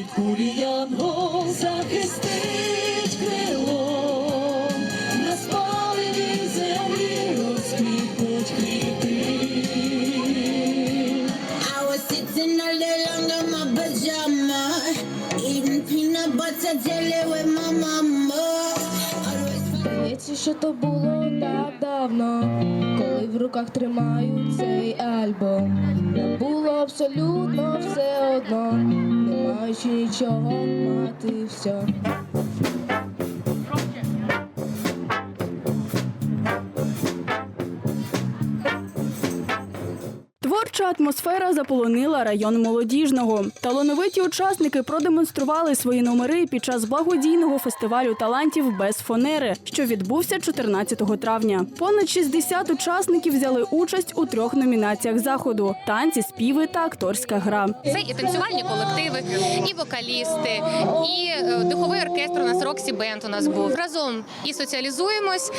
від кулі янгол захистить крилом, на спаленій землі розквітнуть квіти. I was sitting all day long in my pajama, eating peanut butter jelly with my mama. Здається, що то було так давно, в руках тримаю цей альбом. Було абсолютно все одно, не маючи нічого мати все. Творча атмосфера заполонила район молодіжного. Талановиті учасники продемонстрували свої номери під час благодійного фестивалю талантів без фонери, що відбувся 14 травня. Понад 60 учасників взяли участь у трьох номінаціях заходу: танці, співи та акторська гра. Це і танцювальні колективи, і вокалісти, і е, духовий оркестр. У нас Роксі Бенд у нас був. Разом і соціалізуємось,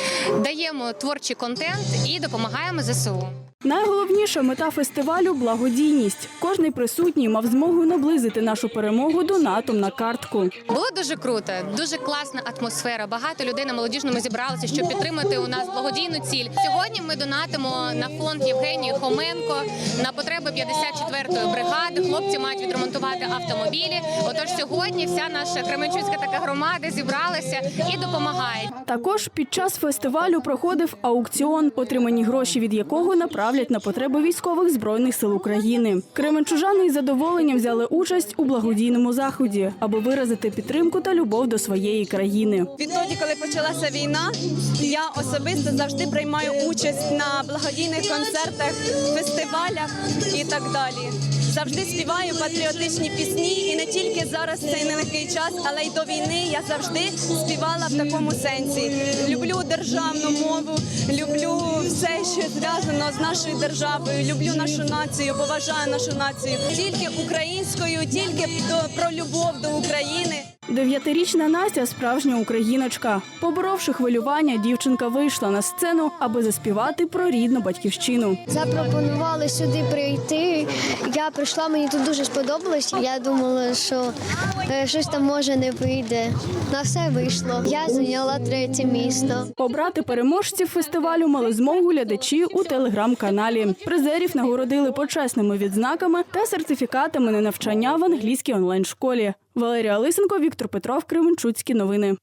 даємо творчий контент і допомагаємо ЗСУ. Найголовніша мета фестивалю благодійність. Кожний присутній мав змогу наблизити нашу перемогу донатом на картку. Було дуже круто, дуже класна атмосфера. Багато людей на молодіжному зібралося, щоб підтримати у нас благодійну ціль. Сьогодні ми донатимо на фонд Євгенії Хоменко на потреби 54-ї бригади. Хлопці мають відремонтувати автомобілі. Отож, сьогодні вся наша Кременчуцька така громада зібралася і допомагає. Також під час фестивалю проходив аукціон, отримані гроші від якого направлять на потреби військових збройних сил України. Кременчужани із задоволенням взяли участь у благодійному заході, аби виразити підтримку та любов до своєї країни. Відтоді, коли почалася війна, я особисто завжди приймаю участь на благодійних концертах, фестивалях і так далі. Завжди співаю патріотичні пісні, і не тільки зараз цей нелегкий час, але й до війни я завжди співала в такому сенсі. Люблю державну мову, люблю все, що зв'язано з нашою державою. Люблю нашу націю, поважаю нашу націю. Тільки українською, тільки про любов до України. Дев'ятирічна Настя справжня україночка. Поборовши хвилювання, дівчинка вийшла на сцену, аби заспівати про рідну батьківщину. Запропонували сюди прийти. Я прийшла, мені тут дуже сподобалось. Я думала, що е, щось там може не вийде. На все вийшло. Я зайняла третє місто. Обрати переможців фестивалю мали змогу глядачі у телеграм-каналі. Призерів нагородили почесними відзнаками та сертифікатами на навчання в англійській онлайн-школі. Валерія Лисенко, Віктор Петров, Кременчуцькі новини.